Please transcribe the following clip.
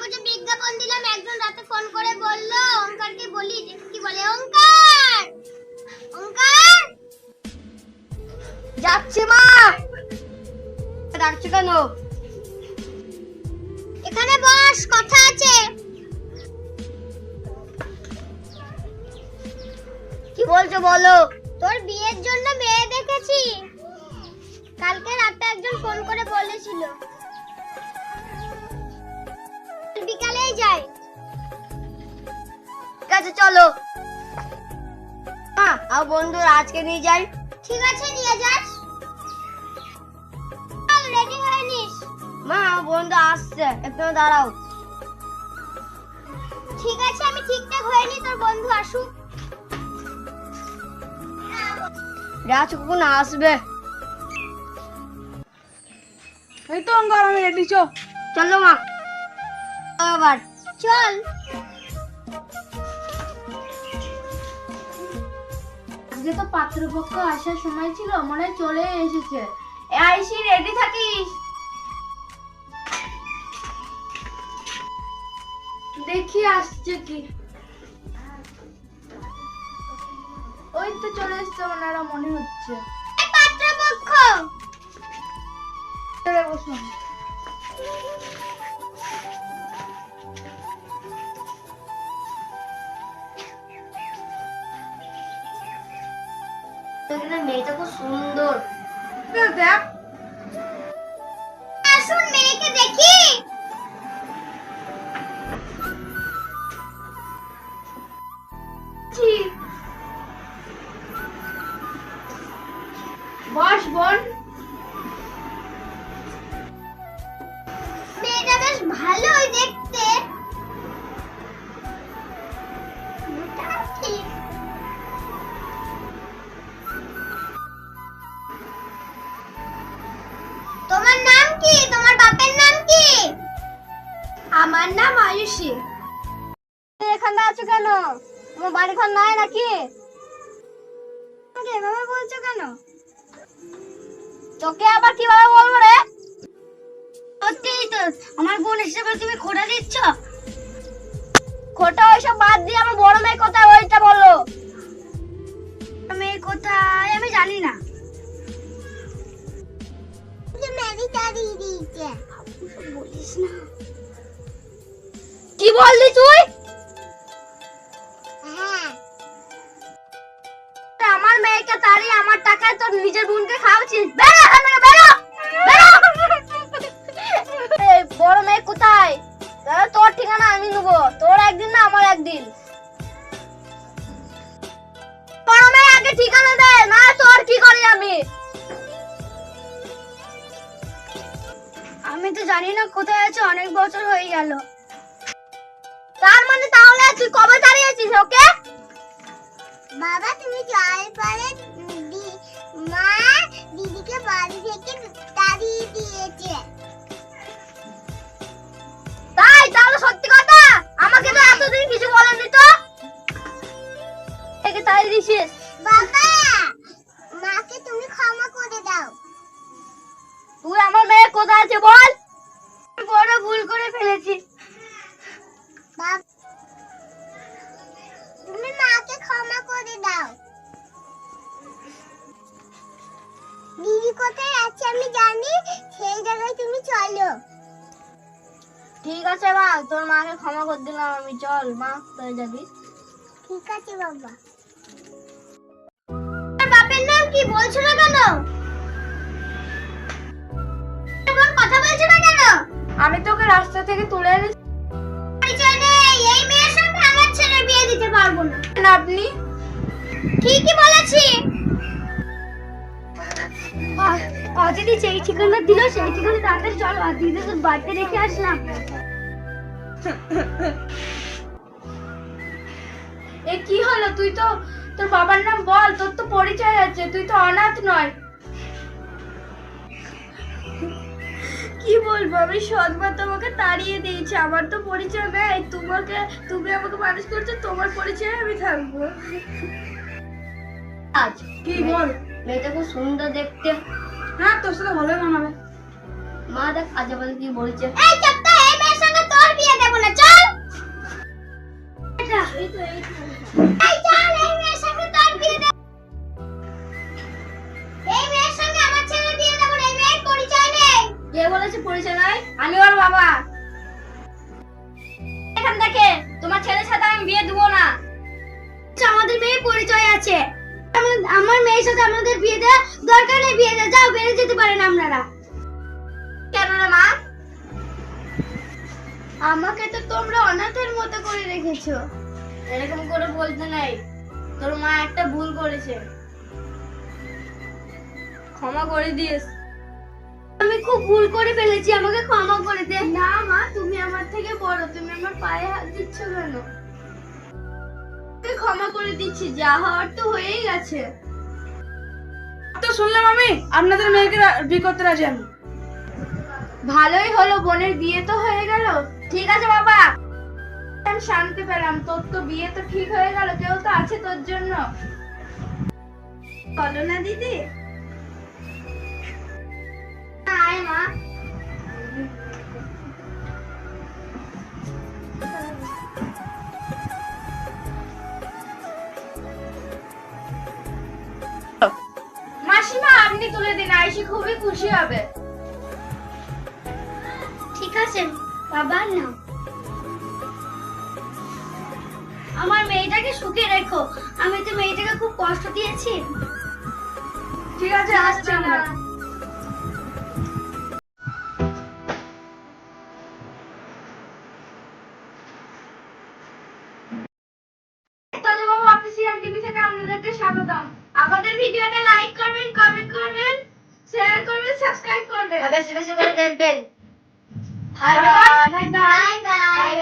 কাগজে বিজ্ঞাপন দিলাম একজন রাতে ফোন করে বলল ওঙ্কারকে বলি দেখি কি বলে ওঙ্কার ওঙ্কার! যাচ্ছি মা। ডাকছো কেন? এখানে বস কথা আছে। কি বলছো বলো? তোর বিয়ের জন্য মেয়ে দেখেছি। কালকে রাতে একজন ফোন করে বলেছিল। বিকালেই যাই। ঠিক আছে চলো। মা আর বন্ধুরা আজকে নিয়ে যাই। ঠিক আছে নিয়ে যাস। চল রেডি হয়ে নিস। মা আমার বন্ধু আসছে। একটু দাঁড়াও। ঠিক আছে আমি ঠিকঠাক হয়ে নি তোর বন্ধু আসুক। রাজ কখন আসবে। এই তো অঙ্গার আমি রেডি চো চলো মা। আবার চল। আজকে তো পাত্রপক্ষ আসার সময় ছিল মনে চলে এসেছে। আইসি রেডি থাকিস? দেখি আসছে কি। ওই তো চলে এসছে ওনারা মনে হচ্ছে। পাত্রপক্ষ! বসুন। এখানে মেয়েটা খুব সুন্দর। দেখ। আসুন মেয়েকে দেখি। আমার নাম আয়ুষী। এখানে আছো কেন? তোমার বাড়ি ঘর নাই নাকি? এভাবে বলছো কেন? তোকে আবার কীভাবে বলব রে? সত্যিই তো আমার বোন হিসেবে তুমি খোটা দিচ্ছ? খোটা ওইসব বাদ দিয়ে আমার বড় মেয়ে কোথায়? ওইটা বলো। মেয়ে কোথায়? আমি জানি না। দিয়েছে। বলিস না। বললি তুই? আমার মেয়েকে তাড়িয়ে আমার টাকায় তোর নিজের বোনকে খাওয়াচ্ছিস। বড় মেয়ে কোথায়? তোর ঠিকানা আমি নেব। তোর একদিন না আমার একদিন। তোর কি করি আমি? আমি তো জানি না কোথায় আছে, অনেক বছর হয়ে গেল। তার মানে তাহলে তুই কবে দাঁড়িয়েছিস ওকে? বাবা তুমি জল পরে মা দিদিকে বাড়ি থেকে তাড়িয়ে দিয়েছে। তাই? তাহলে সত্যি কথা? আমাকে তো এতদিন কিছু বলেনি তো? একে তাই দিছিস বাবা মাকে তুমি ক্ষমা করে দাও। তুই আমার মেয়ে কোথায় আছে বল? বড় ভুল করে ফেলেছি মাকে ক্ষমা করে দাও। দিদি কোথায় আছে আমি জানি? সেই জায়গায় তুমি চলো। ঠিক আছে মা তোর মাকে ক্ষমা করে দিলাম আমি চল মা তুই যাবি? ঠিক আছে বাবা। তোর বাপের নাম কি বলছো না কেন? কথা বলছো না কেন? আমি তোকে রাস্তা থেকে তুলে এনেছি। পারব না। আপনি? ঠিকই বলেছি। অদিদি যেই ঠিকানা দিল, সেই ঠিকানা তাড়াতাড়ি চল। আর দিদি তোর বাড়িতে রেখে আসলাম। এ, কি হলো? তুই তো, তোর বাবার নাম বল, তোর তো পরিচয় আছে, তুই তো অনাথ নয়। কি বলব? আমি সৎবার তোমাকে তাড়িয়ে দিয়েছি। আমার তো পরিচয় নেই। তোমাকে তুমি আমাকে মানুষ করছ তোমার পরিচয় আমি থাকব। আজ কি বল? মেয়েটা খুব সুন্দর দেখতে। হ্যাঁ তোর সাথে ভালোই মানাবে। মা দেখ আজ বাজে কি বলছে। এই চাপটা এই মেয়ের সঙ্গে তোর বিয়ে দেব না চল! এটা এই তো এই কে বলেছে পরিচয় আমি ওর বাবা। এখান থেকে তোমার ছেলের সাথে আমি বিয়ে দেবো না। আচ্ছা, আমাদের মেয়ের পরিচয় আছে। আমার- মেয়ের সাথে আমাদের বিয়ে দেওয়া দরকার নেই বিয়ে দেওয়া যাও বেড়ে যেতে পারেন আপনারা। কেন রে মা আমাকে তো তোমরা অনাথের মতো করে রেখেছো। এরকম করে বলতে নাই। তোর মা একটা ভুল করেছে। ক্ষমা করে দিস আমি খুব ভুল করে ফেলেছি আমাকে ক্ষমা করে দে। না মা তুমি আমার থেকে বড় তুমি আমার পায়ে হাত দিচ্ছ কেন? ক্ষমা করে দিচ্ছি যা হওয়ার তো হয়েই গেছে। তো শুনলাম আমি আপনাদের মেয়েকে বিয়ে করতে রাজি আমি। ভালোই হলো বোনের বিয়ে তো হয়ে গেল। ঠিক আছে বাবা। আমি শান্তি পেলাম তোর তো বিয়ে তো ঠিক হয়ে গেল কেউ তো আছে তোর জন্য। বলো না দিদি। মা মাসিমা আপনি তুলে দিন আইসি খুবই খুশি হবে। ঠিক আছে বাবা না আমার মেয়েটাকে সুখে রেখো। আমি তো মেয়েটাকে খুব কষ্ট দিয়েছি। ঠিক আছে আসছি আমরা। আপনাদেরকে স্বাগতম। আমাদের ভিডিওটা লাইক করবেন কমেন্ট করবেন শেয়ার করবেন সাবস্ক্রাইব করবেন। বেশি বেশি করে দেখবেন বাই বাই